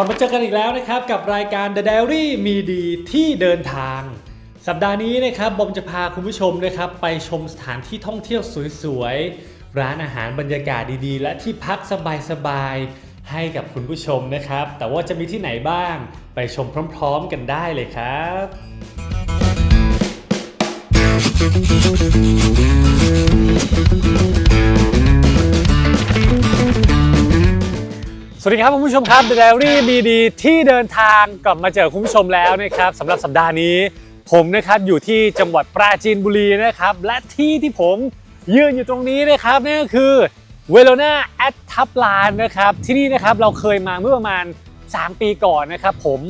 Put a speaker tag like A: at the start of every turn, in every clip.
A: กลับมาเจอกันอีกแล้วนะครับ กับรายการ The Diary มีดีที่เดินทาง สัปดาห์นี้นะครับบอมจะพาคุณผู้ชมนะครับ ไปชมสถานที่ท่องเที่ยวสวยๆ ร้านอาหารบรรยากาศดีๆ และที่พักสบายๆ ให้กับคุณผู้ชมนะครับ แต่ว่าจะมีที่ไหนบ้างไปชมพร้อมๆ กันได้เลยครับ สวัสดีครับคุณผู้ชมครับ The Diary มีดีที่เดินทางกลับมาเจอคุณผู้ชมแล้วนะครับสำหรับสัปดาห์นี้ ผมนะครับอยู่ที่จังหวัดปราจีนบุรีนะครับและที่ที่ผมยืนอยู่ตรงนี้นะครับนั่นก็คือเวโรนาแอดทับลานนะครับที่นี่นะครับเราเคยมาเมื่อประมาณ 3 ปีก่อนนะครับผม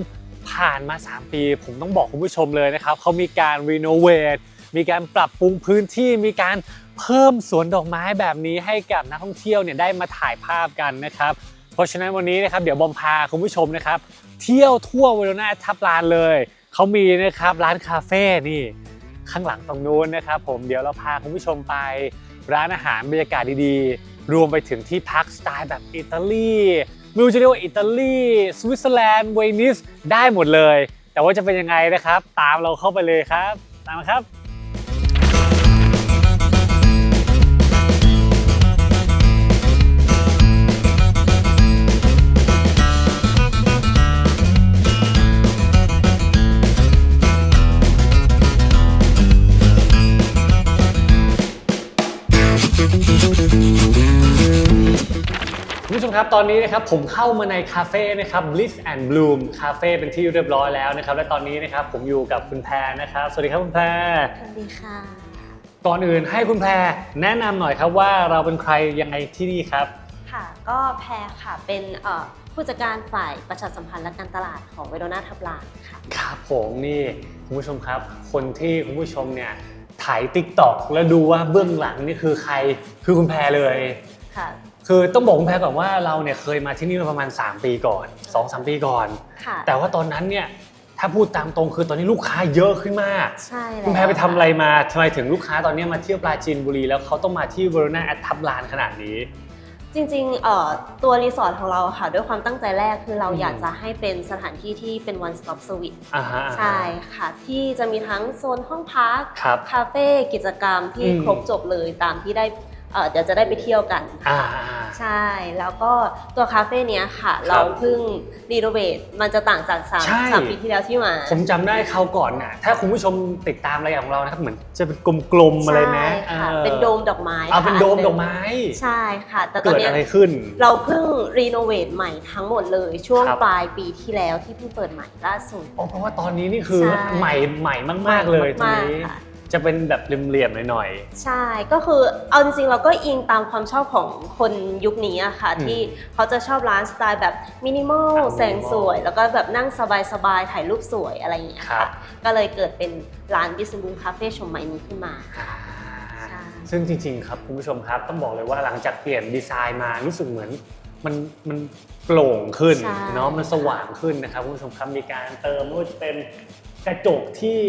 A: ผ่านมา 3 ปี ผมต้องบอกคุณผู้ชมเลยนะครับเขามีการรีโนเวทมีการปรับปรุงพื้นที่มีการเพิ่มสวนดอกไม้แบบนี้ให้กับนักท่องเที่ยวเนี่ยได้มาถ่ายภาพกันนะครับ ราะฉะนั้นวันนี้นะครับเดี๋ยวบอมพาคุณผู้ชมนะครับ เที่ยวทั่วเวโรนาทับลานเลยเขามีนะครับร้านคาเฟ่นี่ข้างหลังตรงนู้นนะครับ ผมเดี๋ยวเราพาคุณผู้ชมไปร้านอาหารบรรยากาศดีๆ รวมไปถึงที่พักสไตล์แบบอิตาลีไม่รู้จะเรียกว่าอิตาลีสวิตเซอร์แลนด์เวนิสได้หมดเลย แต่ว่าจะเป็นยังไงนะครับ ตามเราเข้าไปเลยครับ ตามมาครับ คุณผู้ชมครับตอนนี้นะครับผมเข้ามาในคาเฟ่นะครับ Bliss and Bloom คาเฟ่เป็นที่เรียบร้อยแล้วนะครับและตอนนี้นะครับผมอยู่กับคุณแพรนะครับ สวัสดีครับคุณแพร
B: สวัสดีค่ะ
A: ก่อนอื่นให้คุณแพรแนะนำหน่อยครับว่าเราเป็นใครยังไงที่นี่ครับ
B: ค่ะ ก็แพรค่ะเป็นเอ่อผู้จัดการฝ่ายประชาสัมพันธ์และการตลาดของเวโรนาทับลานค่ะ
A: ครับผมนี่คุณผู้ชมครับ คนที่คุณผู้ชมเนี่ยถ่ายติ๊กต็อกแล้วดูว่าเบื้องหลังนี่คือใครคือคุณแพรเลย
B: ค่ะ
A: คือต้องบอกคุณแพรก่อนว่าเราเนี่ยเคยมาที่นี่มาประมาณ 3 ปีก่อน2-3ปีก่อน
B: ค่ะ
A: แต่ว่าตอนนั้นเนี่ยถ้าพูดตามตรงคือตอนนี้ลูกค้าเยอะขึ้นมาก
B: ใช่แล้ว
A: คุณแพรไปทำอะไรมาทำไมถึงลูกค้าตอนนี้มาเที่ยวปราจีนบุรีแล้วเขาต้องมาที่เวโรนาแอดทับลานขนาดนี้
B: จริงๆเอ่อตัวรีสอร์ทของเราค่ะ ด้วยความตั้งใจแรกคือเรา
A: อืม
B: อยากจะให้เป็นสถานที่ที่เป็น one stop service
A: อ่าฮะ
B: ใช่ค่ะ ที่จะมีทั้งโซนห้องพัก
A: ครับ
B: คาเฟ่กิจกรรมที่
A: อืม
B: ครบจบเลยตามที่ได้ เอ่อเดี๋ยวจะได้ไปเที่ยวกัน
A: อ่า
B: ใช่ แล้วก็ตัวคาเฟ่เนี้ยค่ะ เราเพิ่งรีโนเวทมันจะต่างจากสาม
A: ใช่
B: สามปีที่แล้วที่มา
A: ผมจำได้คราวก่อนน่ะ ถ้าคุณผู้ชมติดตามรายการของเรานะครับเหมือนจะเป็นกลมๆอะไรไหม
B: ใช่ค่ะ
A: ออ
B: เป็นโดมดอกไม้
A: เอา
B: ค่ะ
A: เป็นโดมดอกไม้
B: ใช่ค่ะ แต่ตอ
A: เกิ
B: น
A: ด
B: เนี้ย
A: อะไรขึ้น
B: เราเพิ่งรีโนเวทใหม่ทั้งหมดเลยช่วง
A: ครับ
B: ปลายปีที่แล้วที่เพิ่งเปิดใหม่ล่าสุด
A: อ๋อเพราะว่าตอนนี้นี่คือ
B: ใช่
A: ใหม่ใหม่มาก ๆ เลยตรง
B: มาก
A: นี้
B: ๆค่ะ
A: จะเป็นแบบเหลี่ยมๆหน่อย
B: ใช่ก็คือเอาจริงๆเราก็อิงตามความชอบของคนยุคนี้อะค่ะ
A: อืม
B: ที่เขาจะชอบร้านสไตล์แบบมินิมอล
A: อะ
B: แสงสวย แล้วก็แบบนั่งสบายๆถ่ายรูปสวยอะไรอย่างเงี้ย
A: ครั
B: ค่ะ
A: บ
B: ก็เลยเกิดเป็นร้านบิสบูมคาเฟ่ชมใหม่นี้ขึ้นมา
A: ๆอ่า
B: ใช่
A: ซึ่งจริงๆครับคุณผู้ชมครับต้องบอกเลยว่าหลังจากเปลี่ยนดีไซน์มารู้สึกเหมือนมันมันโปร่งขึ้น
B: ใช่
A: เนาะมันสว่างขึ้นนะครับคุณผู้ชมครับมีการเติมไม่ว่าจะเป็นกระจกที่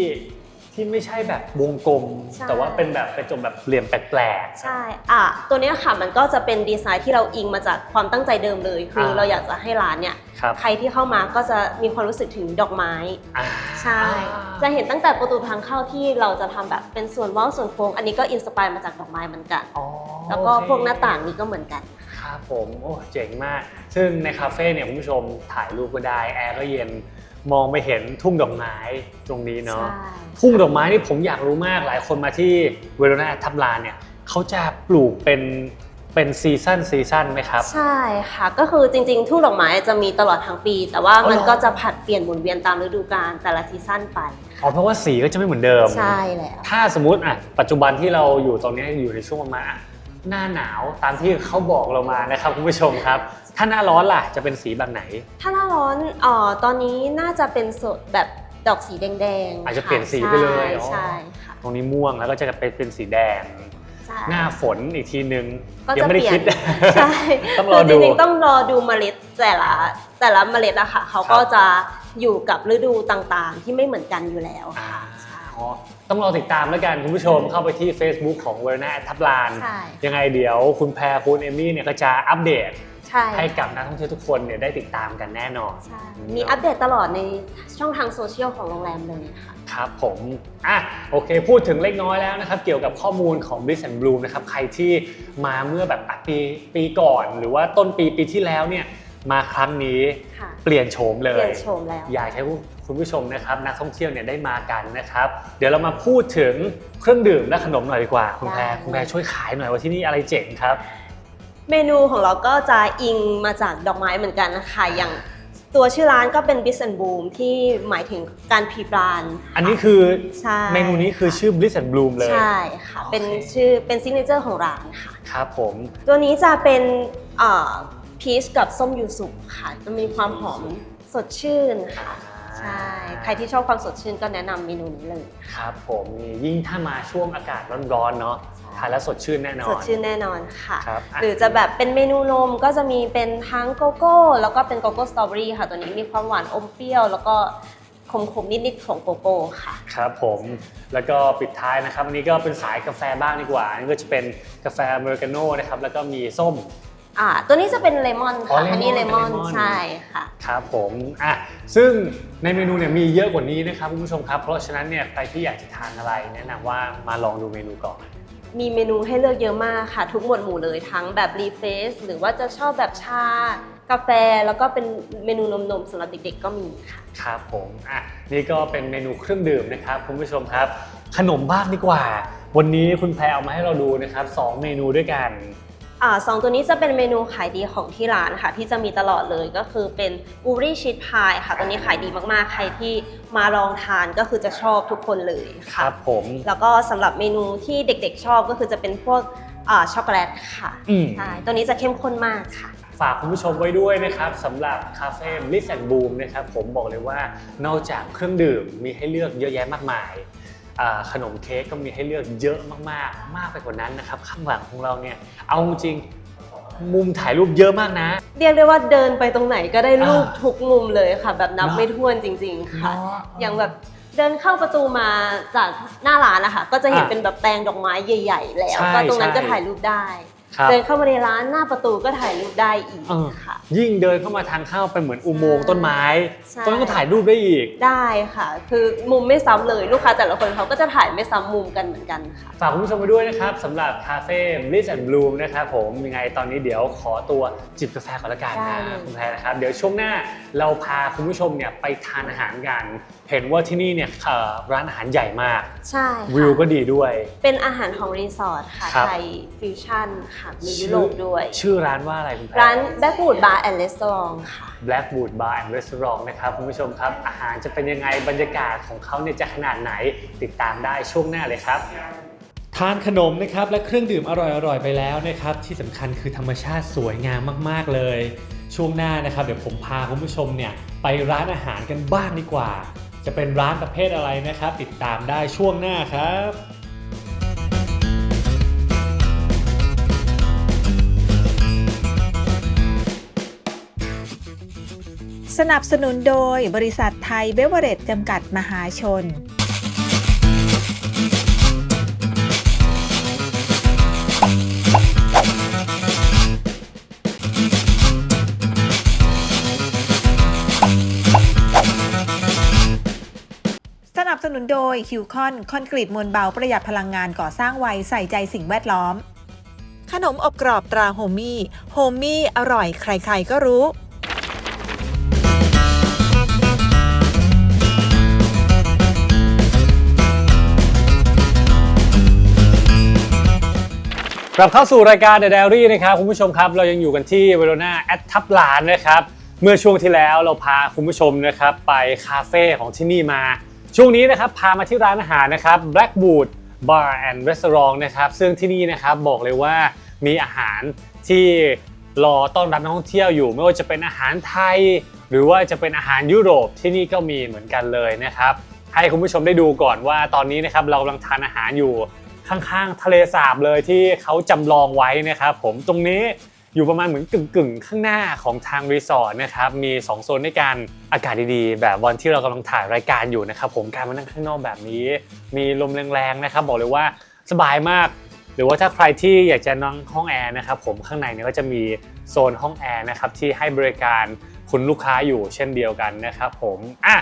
A: ที่ไม่ใช่แบบวงกลม
B: ใช่
A: แต่ว่าเป็นแบบกระจกแบบเหลี่ยมแปลก
B: ใช่ อะ ตัวเนี้ยค่ะมันก็จะเป็นดีไซน์ที่เราอิงมาจากความตั้งใจเดิมเลย คืออา เราอยากจะให้ร้านเนี่ย
A: ๆครับ
B: ใครที่เข้ามาก็จะมีความรู้สึกถึงดอกไม้
A: อ่า
B: ใช่ จะเห็นตั้งแต่ประตูทางเข้าที่เราจะทำแบบเป็นส่วนเว้าส่วนโค้ง อันนี้ก็อินสปายมาจากดอกไม้เหมือนกัน
A: อ๋อ
B: แล้วก็
A: โอเค
B: พวกหน้าต่างนี้ก็เหมือนกัน
A: ครับผมโอ้เจ๋งมาก ซึ่งในคาเฟ่เนี่ยคุณผู้ชมถ่ายรูปก็ได้ แอร์ก็เย็น มองไปเห็นทุ่งดอกไม้ตรงนี้เนาะ
B: ใช่
A: ทุ่งดอกไม้นี่ผมอยากรู้มากหลายคนมาที่เวโรนาทับลานเนี่ยเขาจะปลูกเป็นเป็นซีซันซีซันไหมครับ
B: ใช่ค่ะ ก็คือจริงๆ ทุ่งดอกไม้จะมีตลอดทั้งปี แต่ว่า
A: อ๋อเหรอ
B: มันก็จะผัดเปลี่ยนหมุนเวียนตามฤดูกาลแต่ละซีซั่นไป
A: อ๋อเพราะว่าสีก็จะไม่เหมือนเดิม
B: ใช่แล้ว
A: ถ้าสมมติอะปัจจุบันที่เราอยู่ตรงนี้อยู่ในช่วงประมาณอะหน้าหนาวตามที่เขาบอกเรามานะครับคุณผู้ชมครับ ถ้าหน้าร้อนล่ะจะเป็นสีแบบไหน
B: ถ้าหน้าร้อนเอ่อตอนนี้น่าจะเป็นสดแบบดอกสีแดงๆ
A: อาจจะ
B: ค่
A: เปลี่ยนสีไปเลย
B: ใช่
A: อ๋อ
B: ใช่ค่ะ
A: ตรงนี้ม่วงแล้วก็จะเป็นเป็นสีแดง
B: ใช่
A: หน้าฝนอีกทีนึง
B: ก็
A: ยั
B: จะ
A: ไม่ได้
B: เปลี่ย
A: คิ
B: น
A: ด
B: ใช่
A: ต้องรอ
B: คื
A: ดู
B: จริงๆต้องรอดูเมล็ดแต่ละแต่ละเมล็ดอะค่ะเขาก็
A: ครับ
B: จะอยู่กับฤดูต่างๆ ที่ไม่เหมือนกันอยู่แล้ว
A: อ่า
B: ค่ะใช่
A: อ๋อต้องรอติดตามแล้วกันคุณผู้ชมเข้าไปที่ Facebook ของเวอร์นาทับลาน
B: ใช่
A: ยังไงเดี๋ยวคุณแพรคุณเอมี่เนี่ยก็จะอัปเดต
B: ใช่
A: ให้กับนักท่องเที่ยวทุกคนเนี่ยได้ติดตามกันแน่นอน
B: ใช่มีอัปเดตตลอดในช่องทางโซเชียลของโรงแรมเลยค่ะ
A: ครับผมอะโอเค พูดถึงเล็กน้อยแล้วนะครับ เกี่ยวกับข้อมูลของ b l i s and Bloom นะครับใครที่มาเมื่อแบบอะปีปีก่อน หรือว่าต้นปีปีที่แล้วเนี่ยมาครั้งนี้
B: ค่ะ
A: เปลี่ยนโฉมเล
B: เปลี่
A: ย
B: ยนโฉมแล้ว
A: อยากให้คุณผู้ชมนะครับนักท่องเที่ยวเนี่ยได้มากันนะครับ เดี๋ยวเรามาพูดถึงเครื่องดื่มและขนมหน่อยดีกว่าคุณแพร
B: ได้
A: คุณแพรช่วยขายหน่อยว่าที่นี่อะไรเจ๋งครับ
B: เมนูของเราก็จะอิงมาจากดอกไม้เหมือนกันนะคะอย่างตัวชื่อร้านก็เป็น b i s and Boom ที่หมายถึงการพรีบราน
A: อันนี้คือ
B: ใช่
A: เมนูนี้คือชื่อ Bliss and Bloom เลย
B: ใช่ค่ะ
A: โอเค
B: เป็นชื่อเป็นซิกเนเจอร์ของร้านค่ะ
A: ครับผม
B: ตัวนี้จะเป็นพีชกับส้มยูสุค่ะจะมีความหอมสดชื่นค่ะใช่ ใครที่ชอบความสดชื่นก็แนะนำเมนูนี้เลย
A: ครับผมนี่ยิ่งถ้ามาช่วงอากาศร้อนๆเนาะ ทานแล้วสดชื่นแน่นอน
B: สดชื่นแน่นอนค่ะ
A: ครับอะ
B: หรือจะแบบเป็นเมนูนมก็จะมีเป็นทั้งโกโก้ แล้วก็เป็นโกโก้สตรอเบอรี่ค่ะ ตัวนี้มีความหวานอมเปรี้ยว แล้วก็ขมๆนิดๆของโกโก้ค่ะ
A: ครับผมแล้วก็ปิดท้ายนะครับอันนี้ก็เป็นสายกาแฟบ้างดีกว่าอันนี้ก็จะเป็นกาแฟอเมริกาโน่นะครับแล้วก็มีส้ม
B: อ่า ตัวนี้จะเป็นเลมอน
A: อ๋อ
B: ค่ะ
A: เลมอน
B: อันนี้เลมอน
A: เป็นเลมอน
B: ใช่ค่ะ
A: ครับผมอะซึ่งในเมนูเนี่ยมีเยอะกว่านี้นะครับคุณผู้ชมครับ เพราะฉะนั้นเนี่ยใครที่อยากจะทานอะไร แนะนำว่ามาลองดูเมนูก่อน
B: มีเมนูให้เลือกเยอะมากค่ะ ทุกหมวดหมู่เลยทั้งแบบรีเฟสหรือว่าจะชอบแบบชากาแฟแล้วก็เป็นเมนูนมๆสำหรับเด็กๆก็มีค่ะ
A: ครับผมอะนี่ก็เป็นเมนูเครื่องดื่มนะครับคุณผู้ชมครับ ขนมบ้างดีกว่า วันนี้คุณแพรเอามาให้เราดูนะครับสองเมนูด้วยกัน
B: อ่าสองตัวนี้จะเป็นเมนูขายดีของที่ร้านค่ะ ที่จะมีตลอดเลยก็คือเป็นบูรี่ชีสพายค่ะ ตัวนี้ขายดีมากๆ ใครที่มาลองทานก็คือจะชอบทุกคนเลย
A: ค
B: ค่ะ
A: รับผม
B: แล้วก็สำหรับเมนูที่เด็กๆชอบก็คือจะเป็นพวกอ่าช็อกโกแลตค่ะ
A: อืม
B: ใช่ตัวนี้จะเข้มข้นมากค่ะ
A: ฝากคุณผู้ชมไว้ด้วยนะครับสำหรับคาเฟ่ Bliss and Boom นะครับผมบอกเลยว่านอกจากเครื่องดื่มมีให้เลือกเยอะแยะมากมายอ่า ขนมเค้กก็มีให้เลือกเยอะมากๆ มากไปกว่านั้นนะครับ ข้างหลังของเราเนี่ย เอาจริงมุมถ่ายรูปเยอะมากนะ
B: เรียกได้ว่าเดินไปตรงไหนก็ได้รูป
A: อ่า
B: ทุกมุมเลยค่ะ แบบนับ
A: เนอะ
B: ไม่ถ้วนจริง ๆ ค่ะ
A: เนอะ
B: อย่างแบบเดินเข้าประตูมาจากหน้าร้านนะคะก็จะเห็น
A: อะ
B: เป็นแบบแปลงดอกไม้ใหญ่ ๆ แล้ว
A: ใช่
B: ก็ตรงนั้น
A: ใช่
B: ก็ถ่ายรูปได้
A: ครับ
B: เดินเข้ามาในร้านหน้าประตูก็ถ่ายรูปได้อีก
A: เออ
B: ค่ะ
A: ยิ่งเดินเข้ามาทางเข้าเป็นเหมือนอุโมงค์ต้นไม้
B: ใช่
A: ตรงนั้นก็ถ่ายรูปได้อีก
B: ได้ค่ะ คือมุมไม่ซ้ำเลยลูกค้าแต่ละคนเขาก็จะถ่ายไม่ซ้ำมุมกันเหมือนกันค่ะ
A: ฝากคุณผู้ชมไปด้วยนะครับสำหรับคาเฟ่ Bliss and Bloom นะครับผมยังไงตอนนี้เดี๋ยวขอตัวจิบกาแฟก่อนละกัน
B: ได้
A: นะ
B: เลย
A: คุณแพรนะครับ เดี๋ยวช่วงหน้าเราพาคุณผู้ชมเนี่ยไปทานอาหารกัน เห็นว่าที่นี่เนี่ยเอ่อร้านอาหารใหญ่มาก
B: ใช่ค่ะ
A: วิวก็ดีด้วย
B: เป็นอาหารของรีสอร์ทค่ะ
A: ครับ
B: ไทยฟิวชั่นค่ะมียุโรปด้วย
A: ชื่อร้านว่าอะไรคุณแพร
B: ร้านแบ็กวูดบาร์แอนด์รีสอร์ทค่ะ
A: Blackwood Bar and Restaurant นะครับคุณผู้ชมครับ อาหารจะเป็นยังไงบรรยากาศของเขาเนี่ยจะขนาดไหนติดตามได้ช่วงหน้าเลยครับทานขนมนะครับและเครื่องดื่มอร่อยๆไปแล้วนะครับที่สำคัญคือธรรมชาติสวยงามมากๆเลย ช่วงหน้านะครับเดี๋ยวผมพาคุณผู้ชมเนี่ยไปร้านอาหารกันบ้างดีกว่า จะเป็นร้านประเภทอะไรนะครับ ติดตามได้ช่วงหน้าครับ
C: สนับสนุนโดยบริษัทไทยเบเวอเรจจำกัดมหาชน สนับสนุนโดยคิวคอนคอนกรีตมวลเบาประหยัดพลังงานก่อสร้างไวใส่ใจสิ่งแวดล้อม ขนมอบกรอบตราโฮมี่โฮมี่อร่อยใครๆก็รู้
A: ลับเข้าสู่รายการ The Diary นะครับคุณผู้ชมครับ เรายังอยู่กันที่เวโรนาแอดทับลานนะครับ เมื่อช่วงที่แล้วเราพาคุณผู้ชมนะครับไปคาเฟ่ของที่นี่มา ช่วงนี้นะครับพามาที่ร้านอาหารนะครับ Blackwood Bar and Restaurant นะครับ ซึ่งที่นี่นะครับบอกเลยว่ามีอาหารที่รอต้อนรับนักท่องเที่ยวอยู่ ไม่ว่าจะเป็นอาหารไทย หรือว่าจะเป็นอาหารยุโรปที่นี่ก็มีเหมือนกันเลยนะครับ ให้คุณผู้ชมได้ดูก่อนว่าตอนนี้นะครับเรากำลังทานอาหารอยู่ ข้างๆ ทะเลสาบเลยที่เขาจำลองไว้นะครับผมตรงนี้อยู่ประมาณเหมือนกึ่งๆข้างหน้าของทางรีสอร์ทนะครับ มี 2 โซนด้วยกันอากาศดีๆ แบบวันที่เรากำลังถ่ายรายการอยู่นะครับ ผมการมานั่งข้างนอกแบบนี้ มีลมแรงๆนะครับ บอกเลยว่าสบายมาก หรือว่าถ้าใครที่อยากจะนั่งห้องแอร์นะครับผมข้างในเนี่ยก็จะมีโซนห้องแอร์นะครับที่ให้บริการคุณลูกค้าอยู่เช่นเดียวกันนะครับผมอะ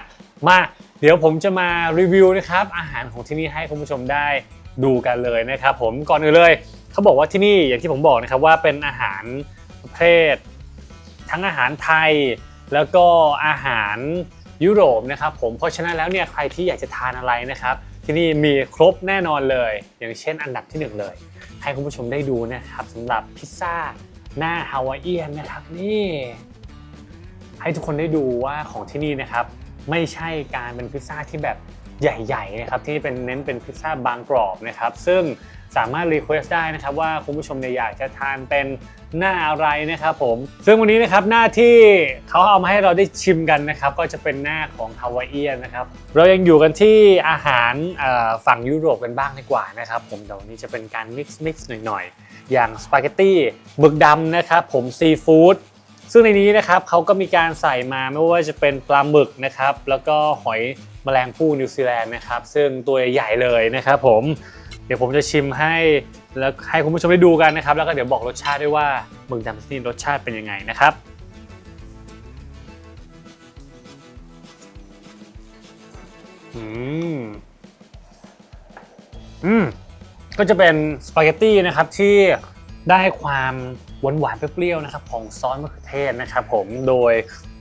A: มาเดี๋ยวผมจะมารีวิวนะครับอาหารของที่นี่ให้คุณผู้ชมได้ ดูกันเลยนะครับผมก่อนอื่นเลยเขาบอกว่าที่นี่อย่างที่ผมบอกนะครับว่าเป็นอาหารประเภททั้งอาหารไทยแล้วก็อาหารยุโรปนะครับผมเพราะฉะนั้นแล้วเนี่ยใครที่อยากจะทานอะไรนะครับ ที่นี่มีครบแน่นอนเลย อย่างเช่นอันดับที่หนึ่งเลย ให้คุณผู้ชมได้ดูนะครับสำหรับพิซซ่าหน้าฮาวายเอียนนะครับนี่ให้ทุกคนได้ดูว่าของที่นี่นะครับ ไม่ใช่การเป็นพิซซ่าที่แบบ ใหญ่ๆนะครับที่เป็นเน้นเป็นพิซซ่าบางกรอบนะครับซึ่งสามารถรีเควสได้นะครับว่าคุณผู้ชมเนี่ยอยากจะทานเป็นหน้าอะไรนะครับผม ซึ่งวันนี้นะครับหน้าที่เขาเอามาให้เราได้ชิมกันนะครับก็จะเป็นหน้าของฮาวายเอียนนะครับเรายังอยู่กันที่อาหารฝั่งยุโรปกันบ้างดีกว่านะครับผมเดี๋ยวนี้จะเป็นการมิกซ์มิกซ์หน่อยๆ อย่างสปาเกตตี้หมึกดำนะครับผมซีฟู้ด ซึ่งในนี้นะครับเขาก็มีการใส่มาไม่ว่าจะเป็นปลาหมึกนะครับ แล้วก็หอยแมลงภู่นิวซีแลนด์นะครับ ซึ่งตัวใหญ่เลยนะครับผมเดี๋ยวผมจะชิมให้แล้วให้คุณผู้ชมได้ดูกันนะครับ แล้วก็เดี๋ยวบอกรสชาติด้วยว่าหมึกดำที่นี่รสชาติเป็นยังไงนะครับอืมอืมก็จะเป็นสปาเกตตี้นะครับที่ ได้ความหวานหวานเปรี้ยวๆนะครับของซอสมะเขือเทศนะครับผมโดย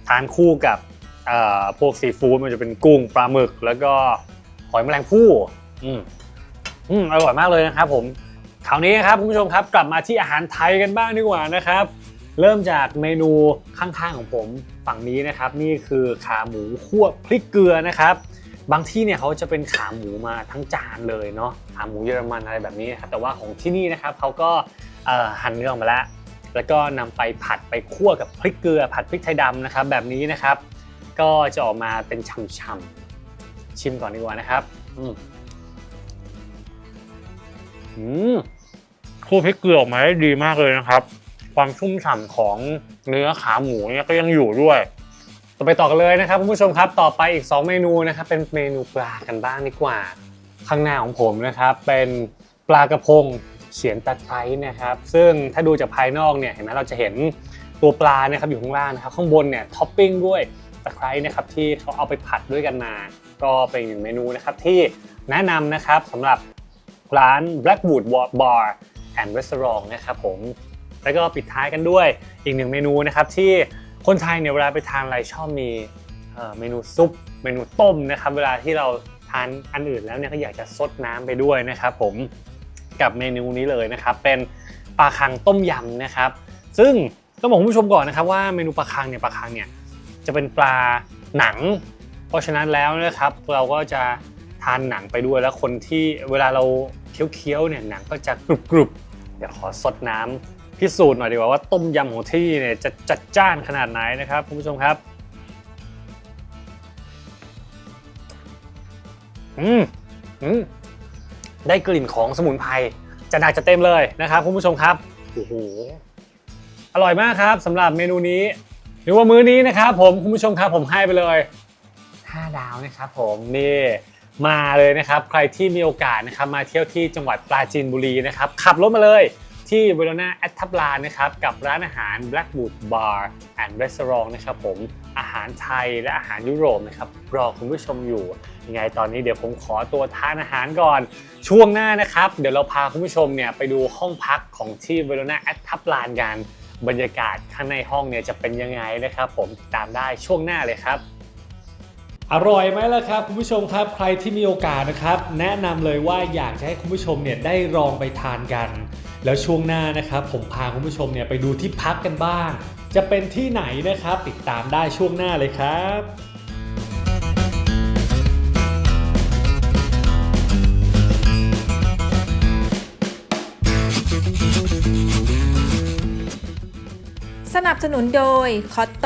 A: ทานคู่กับพวกซีฟู้ดมันจะเป็นกุ้งปลาหมึก แล้วก็หอยแมลงภู่อืมอืมอร่อยมากเลยนะครับผมคราวนี้นะครับคุณผู้ชมครับกลับมาที่อาหารไทยกันบ้างดีกว่านะครับ เริ่มจากเมนูข้างๆของผมฝั่งนี้นะครับ นี่คือขาหมูคั่วพริกเกลือนะครับ บางที่เนี่ยเขาจะเป็นขาหมูมาทั้งจานเลยเนาะขาหมูเยอรมันอะไรแบบนี้นะครับแต่ว่าของที่นี่นะครับเขาก็ หั่นเนื้อออกมาแล้ว แล้วก็นำไปผัดไปคั่วกับพริกเกลือผัดพริกไทยดำนะครับ แบบนี้นะครับ ก็จะออกมาเป็นฉ่ำๆชิมก่อนดีกว่านะครับอืมอืมคั่วพริกเกลือออกมาได้ดีมากเลยนะครับ ความชุ่มฉ่ำของเนื้อขาหมูเนี่ยก็ยังอยู่ด้วยต่อไปต่อกันเลยนะครับคุณผู้ชมครับต่อไปอีก 2 เมนูนะครับเป็นเมนูปลากันบ้างดีกว่า ข้างหน้าของผมนะครับ เป็นปลากระพง เฉียนตะไคร้นะครับ ซึ่งถ้าดูจากภายนอกเนี่ยเห็นไหมเราจะเห็นตัวปลานะครับอยู่ข้างล่างนะครับข้างบนเนี่ยท็อปปิ้งด้วยตะไคร้นะครับที่เขาเอาไปผัดด้วยกันมา ก็เป็นหนึ่งเมนูนะครับที่แนะนำนะครับสำหรับร้าน Blackwood Bar and Restaurant นะครับผมแล้วก็ปิดท้ายกันด้วยอีกหนึ่งเมนูนะครับที่คนไทยเนี่ยเวลาไปทานอะไรชอบมีเมนูซุป เมนูต้มนะครับ เวลาที่เราทานอันอื่นแล้วเนี่ยก็อยากจะซดน้ำไปด้วยนะครับผม กับเมนูนี้เลยนะครับ เป็นปลาคังต้มยำนะครับ ซึ่งต้องบอกคุณผู้ชมก่อนนะครับว่าเมนูปลาคังเนี่ยปลาคังเนี่ยจะเป็นปลาหนัง เพราะฉะนั้นแล้วนะครับเราก็จะทานหนังไปด้วยแล้วคนที่เวลาเราเคี้ยวๆเนี่ยหนังก็จะกรุบๆเดี๋ยวขอซดน้ำพิสูจน์หน่อยดีกว่าว่าต้มยำของที่นี่เนี่ยจะจัดจ้านขนาดไหนนะครับคุณผู้ชมครับอืมอืม ได้กลิ่นของสมุนไพรจะหนักจะเต็มเลยนะครับคุณผู้ชมครับโอ้โหอร่อยมากครับสำหรับเมนูนี้ หรือว่ามื้อนี้นะครับผมคุณผู้ชมครับผมให้ไปเลย5ดาวนะครับผมนี่มาเลยนะครับใครที่มีโอกาสนะครับมาเที่ยวที่จังหวัดปราจีนบุรีนะครับขับรถมาเลยที่เวโรนาแอตทับลานนะครับกับร้านอาหาร Blackwood Bar and Restaurant นะครับผม อาหารไทยและอาหารยุโรปนะครับรอคุณผู้ชมอยู่ ยังไงตอนนี้เดี๋ยวผมขอตัวทานอาหารก่อน ช่วงหน้านะครับ เดี๋ยวเราพาคุณผู้ชมเนี่ยไปดูห้องพักของที่เวโรนาแอตทับลานกันบรรยากาศข้างในห้องเนี่ยจะเป็นยังไงนะครับ ผมติดตามได้ช่วงหน้าเลยครับอร่อยไหมล่ะครับคุณผู้ชมครับใครที่มีโอกาสนะครับ แนะนำเลยว่าอยากจะให้คุณผู้ชมเนี่ยได้ลองไปทานกัน แล้วช่วงหน้านะครับ ผมพาคุณผู้ชมเนี่ยไปดูที่พักกันบ้าง จะเป็นที่ไหนนะครับ ติดตามได้ช่วงหน้าเลยครับ
C: สนับสนุนโดยคอตโต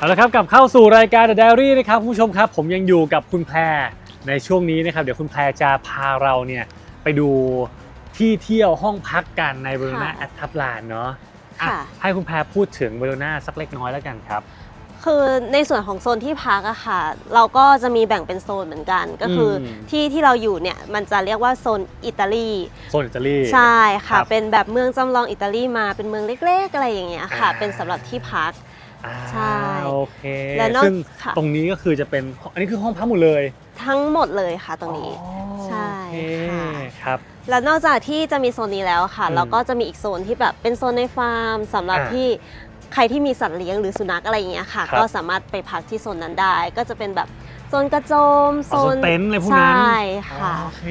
A: เอาละครับกลับเข้าสู่รายการ The Diary นะครับคุณผู้ชมครับ ผมยังอยู่กับคุณแพรในช่วงนี้นะครับ เดี๋ยวคุณแพรจะพาเราเนี่ยไปดูที่เที่ยวห้องพักกันในบริณา
B: ค่ะ
A: แอตทับลานเนาะอะ
B: ค่ะ
A: ให้คุณแพรพูดถึงบริณาสักเล็กน้อยแล้วกันครับ
B: คือในส่วนของโซนที่พักอะค่ะ เราก็จะมีแบ่งเป็นโซนเหมือนกัน ก็คืออ
A: ม
B: ที่ที่เราอยู่เนี่ยมันจะเรียกว่าโซนอิตาลี
A: โซนอิตาลี
B: ใช่ค่ะ
A: ครับ
B: เป็นแบบเมืองจำลองอิตาลีมาเป็นเมืองเล็กๆอะไรอย่างเงี้ยค่ะ
A: อ่า
B: เป็นสำหรับที่พัก
A: อ่า
B: ใช่
A: โอเค
B: และนอก
A: ซึ่ง
B: ค่ะ
A: ตรงนี้ก็คือจะเป็นอันนี้คือห้องพักหมดเลย
B: ทั้งหมดเลยค่ะตรงนี้
A: อ๋อ
B: ใช่
A: โอเค
B: ค่ะ
A: ครับ
B: แล้วนอกจากที่จะมีโซนนี้แล้วค่ะ
A: อืม
B: เราก็จะมีอีกโซนที่แบบเป็นโซนในฟาร์มสำหรับ
A: อ่า
B: ที่ใครที่มีสัตว์เลี้ยงหรือสุนัขอะไรอย่างเงี้ยค่ะ
A: ครับ
B: ก็สามารถไปพักที่โซนนั้นได้ ก็จะเป็นแบบ โซนกระโจม
A: อ๋อโซนเต็นท์อะไรพวกนั้น
B: ใช่ค่ะ
A: โอเค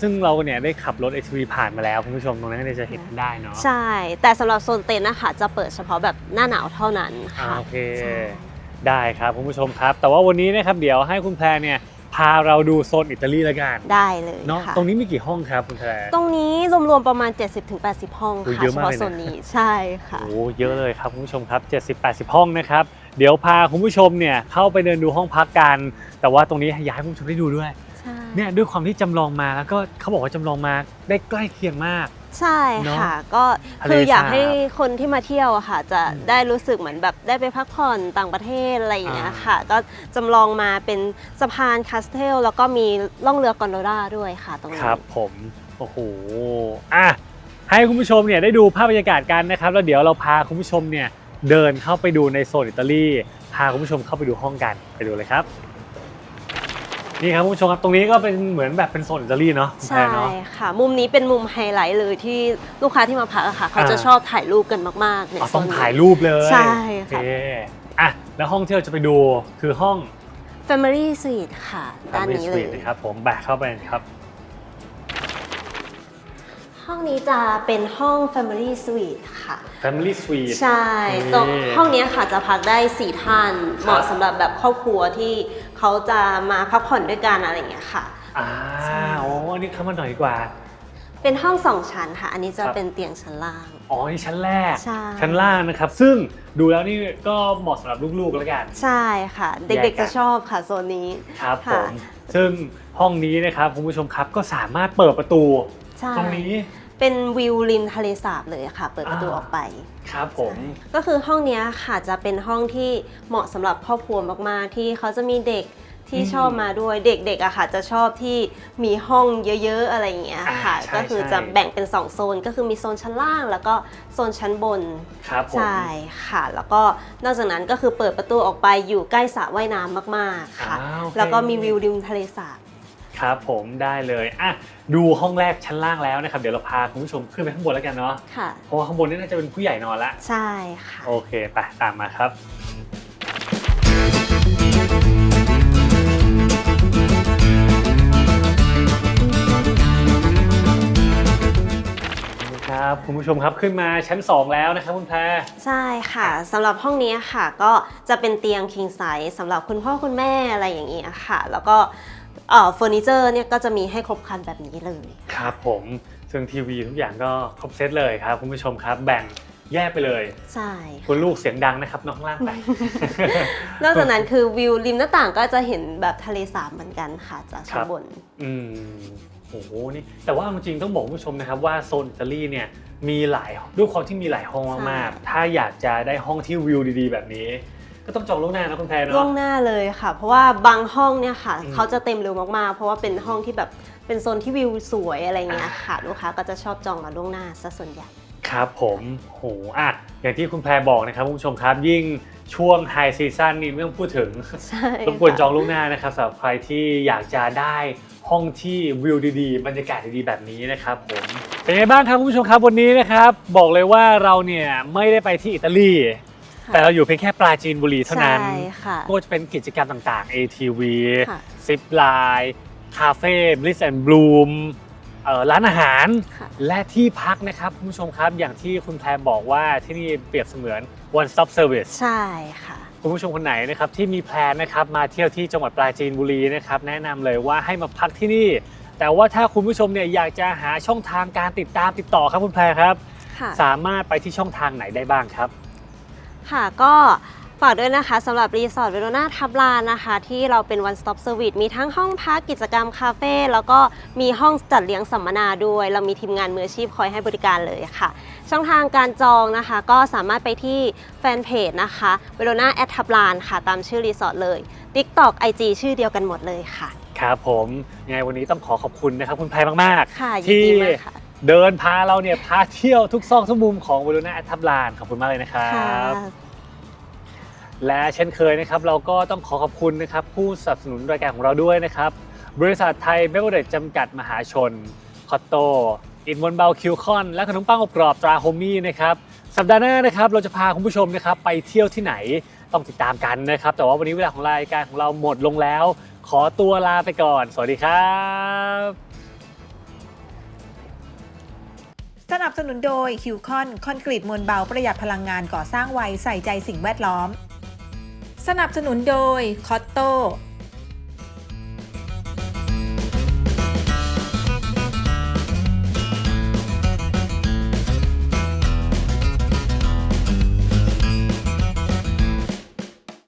A: ซึ่งเราเนี่ยได้ขับรถ ATV ผ่านมาแล้วคุณผู้ชมตรงนั้นก็จะเห็นได้เนาะ
B: ใช่ แต่สำหรับโซนเต็นท์นะคะจะเปิดเฉพาะแบบหน้าหนาวเท่านั้น
A: อ่า
B: ค่ะ
A: โอเค
B: ใช่
A: ได้ครับคุณผู้ชมครับ แต่ว่าวันนี้นะครับเดี๋ยวให้คุณแพรเนี่ยพาเราดูโซนอิตาลีละกัน
B: ได้เลย
A: เนาะ
B: ค่ะ
A: ตรงนี้มีกี่ห้องครับคุณแพร
B: ตรงนี้รวมๆประมาณ 70-80 ห้อง
A: โอ้ย
B: ค่ะ
A: เยอะ
B: เฉ
A: มาก
B: พาะ
A: เลยนะ
B: โซนนี้ใช่ค่ะ
A: โอ้เยอะเลยครับคุณผู้ชมครับ 70-80 ห้องนะครับ เดี๋ยวพาคุณผู้ชมเนี่ยเข้าไปเดินดูห้องพักกัน แต่ว่าตรงนี้อยากให้คุณผู้ชมได้ดูด้วย
B: ใช่
A: เนี่ยด้วยความที่จำลองมาแล้วก็เขาบอกว่าจำลองมาได้ใกล้เคียงมาก
B: ใช่
A: เนอะ
B: ค่ะ ก็
A: ทะเล
B: คืออยาก
A: สาบ
B: ให้คนที่มาเที่ยวอะค่ะ จะ
A: อืม
B: ได้รู้สึกเหมือนแบบได้ไปพักผ่อนต่างประเทศอะไรอย่างเงี้ย
A: อ่า
B: ค่ะ ก็จำลองมาเป็นสะพานคาสเทลแล้วก็มีล่องเรือกอนโดราด้วยค่ะตรงนี้
A: ครับผม โอ้โห อะ ให้คุณผู้ชมเนี่ยได้ดูภาพบรรยากาศกันนะครับ แล้วเดี๋ยวเราพาคุณผู้ชมเนี่ย เดินเข้าไปดูในโซนอิตาลีพาคุณผู้ชมเข้าไปดูห้องกันไปดูเลยครับนี่ครับคุณผู้ชมครับตรงนี้ก็เป็นเหมือนแบบเป็นโซนอิตาลีเนาะคุณแพ
B: ใช่
A: รเนาะ
B: ค่ะ มุมนี้เป็นมุมไฮไลท์เลยที่ลูกค้าที่มาพักอะค่ะ เขาจะ
A: อ่า
B: ชอบถ่ายรูปกันมากๆใน
A: อ๋อ
B: โซ
A: ต้อง
B: นนี้
A: ถ่ายรูปเลย
B: ใช่
A: โอ
B: ค่ะ
A: เคอะแล้วห้องที่เราจะไปดูคือห้อง
B: Family Suite ค่ะด้าน
A: Family
B: นี้เลย
A: Suite นะครับผมแบกเข้าไปครับ
B: ห้องนี้จะเป็นห้อง Family Suite ค่ะ
A: Family Suite
B: ใช่
A: นี่
B: ตรงห้องเนี้ยค่ะจะพักได้ 4 ท่านเหมาะสำหรับแบบครอบครัวที่เขาจะมาพักผ่อนด้วยกันอะไรอย่างเงี้ยค่ะ
A: อ่าโอ้อันนี้เข้ามาหน่อยดีกว่า
B: เป็นห้องสองชั้นค่ะ อันนี้จะ
A: ครับ
B: เป็นเตียงชั้นล่าง
A: อ๋อนี่ชั้นแรก
B: ใช่
A: ชั้นล่างนะครับ ซึ่งดูแล้วนี่ก็เหมาะสำหรับลูกๆแล้วกัน
B: ใช่ค่ะ เด็ก
A: แยกกั
B: ๆ
A: น
B: จะชอบค่ะโซนนี้
A: ครับผ
B: ค่ะ
A: ม ซึ่งห้องนี้นะครับคุณผู้ชมครับก็สามารถเปิดประตู
B: ใช่
A: ตรงนี้
B: เป็นวิวริมทะเลสาบเลยค่ะ เปิดประตู
A: อ่า
B: ออกไป
A: ครับผม
B: ก็คือห้องเนี้ยค่ะจะเป็นห้องที่เหมาะสำหรับครอบครัวมากๆ ที่เขาจะมีเด็กที่
A: อืม
B: ชอบมาด้วยเด็กๆอะค่ะ จะชอบที่มีห้องเยอะๆอะไรอย่างเงี้ยค่ะ
A: อ่าใช่
B: ก็คือ
A: ใช่
B: จะแบ่งเป็น2โซน ก็คือมีโซนชั้นล่าง แล้วก็โซนชั้นบน
A: ครับผม
B: ใช่ค่ะ แล้วก็นอกจากนั้นก็คือเปิดประตูออกไปอยู่ใกล้สระว่ายน้ำมากๆค่ะ
A: อ่าโอเค
B: แล้วก็มีวิวริมทะเลสาบ
A: ครับผมได้เลยอะดูห้องแรกชั้นล่างแล้วนะครับ เดี๋ยวเราพาคุณผู้ชมขึ้นไปข้างบนแล้วกันเนาะ
B: ค่ะ
A: เพราะว่าข้างบนนี่น่าจะเป็นผู้ใหญ่นอนละ
B: ใช่ค่ะ
A: โอเคไปตามมาครับ ครับคุณผู้ชมครับขึ้นมาชั้น 2 แล้วนะครับคุณแพร
B: ใช่ค่ะสำหรับห้องนี้ค่ะ ก็จะเป็นเตียง king size สำหรับคุณพ่อคุณแม่อะไรอย่างเงี้ยค่ะ แล้วก็ เอ่อเฟอร์นิเจอร์เนี่ยก็จะมีให้ครบครันแบบนี้เลย
A: ครับผมซึ่งทีวีทุกอย่างก็ครบเซตเลยครับคุณผู้ชมครับแบ่งแยกไปเลย
B: ใช่
A: คุณลูกเสียงดังนะครับน้องข้างล่างไป
B: นอกจากนั้นคือวิวริมหน้าต่างก็จะเห็นแบบทะเลสาบเหมือนกันค่ะจากชั้
A: ครั
B: น
A: บ
B: บน
A: อืมโอ้โหนี่แต่ว่าจริงๆต้องบอกคุณผู้ชมนะครับว่าโซนอิตาลีเนี่ยมีหลายด้วยความที่มีหลายห้องมากๆ
B: ใช่
A: ถ้าอยากจะได้ห้องที่วิวดีๆ แบบนี้ ก็ต้องจองล่วงหน้านะคุณแพร
B: ล่ว
A: เนาะ
B: งหน้าเลยค่ะ เพราะว่าบางห้องเนี่ยค่ะ
A: อืม
B: เขาจะเต็มเร็วมากๆ เพราะว่าเป็นห้องที่แบบเป็นโซนที่วิวสวยอะไรเงี้ยค่ะลูกค้าก็จะชอบจองมาล่วงหน้าซะส่วนใหญ่
A: ครับผมโหอะอย่างที่คุณแพรบอกนะครับคุณผู้ชมครับยิ่งช่วงไฮซีซั่นนี่ไม่ต้องพูดถึง
B: ใช่
A: รบกวน
B: ค่ะ
A: จองล่วงหน้านะครับสำหรับใครที่อยากจะได้ห้องที่วิวดีๆ บรรยากาศดีๆ แบบนี้นะครับผมเป็นไงบ้างครับคุณผู้ชมครับวันนี้นะครับ บอกเลยว่าเราเนี่ยไม่ได้ไปที่อิตาลี
B: ค่ะ
A: แต่เราอยู่เพียงแค่ปราจีนบุรีเท่านั้น
B: ใช่ค่ะ
A: ก็จะเป็นกิจกรรมต่างๆ ATV
B: ค่ะ
A: ซิปไลน์คาเฟ่บลิสแอนด์บลูมร้านอาหาร
B: ค่ะ
A: และที่พักนะครับคุณผู้ชมครับอย่างที่คุณแพรบอกว่าที่นี่เปรียบเสมือน one stop service
B: ใช่ค่ะ
A: คุณผู้ชมคนไหนนะครับที่มีแพลนนะครับมาเที่ยวที่จังหวัดปราจีนบุรีนะครับแนะนำเลยว่าให้มาพักที่นี่ แต่ว่าถ้าคุณผู้ชมเนี่ยอยากจะหาช่องทางการติดตามติดต่อครับคุณแพรครับ
B: ค่ะ
A: สามารถไปที่ช่องทางไหนได้บ้างครับ
B: ค่ะก็ฝากด้วยนะคะสำหรับรีสอร์ทเวโรนาทับลานนะคะ ที่เราเป็น one stop service มีทั้งห้องพักกิจกรรมคาเฟ่แล้วก็มีห้องจัดเลี้ยงสัมมนาด้วย เรามีทีมงานมืออาชีพคอยให้บริการเลยค่ะ ช่องทางการจองนะคะ ก็สามารถไปที่แฟนเพจนะคะเวโรนาแอดทับลานค่ะ ตามชื่อรีสอร์ทเลย TikTok IG ชื่อเดียวกันหมดเลยค่ะ
A: ครับผมยังไงวันนี้ต้องขอขอบคุณนะครับคุณแพรมาก
B: ค่ะ
A: ๆ
B: ยิน
A: ที่
B: ดีมากค่ะ
A: เดินพาเราเนี่ยพาเที่ยวทุกซอกทุกมุมของวอลูน่าแอทับลานขอบคุณมากเลยนะครับ
B: ค่ะ
A: และเช่นเคยนะครับ เราก็ต้องขอขอบคุณนะครับ ผู้สนับสนุนรายการของเราด้วยนะครับ บริษัทไทยเบเวอร์เรจจำกัดมหาชน คอตโต อินวนเบลคิวคอน และขนมปังอบกรอบตราโฮมี่นะครับ สัปดาห์หน้านะครับเราจะพาคุณผู้ชมนะครับไปเที่ยวที่ไหนต้องติดตามกันนะครับ แต่ว่าวันนี้เวลาของรายการของเราหมดลงแล้ว ขอตัวลาไปก่อน สวัสดีครับ
C: สนับสนุนโดยคิวคอนคอนกรีตมวลเบาประหยัดพลังงานก่อสร้างไวใส่ใจสิ่งแวดล้อม สนับสนุนโดยคอตโต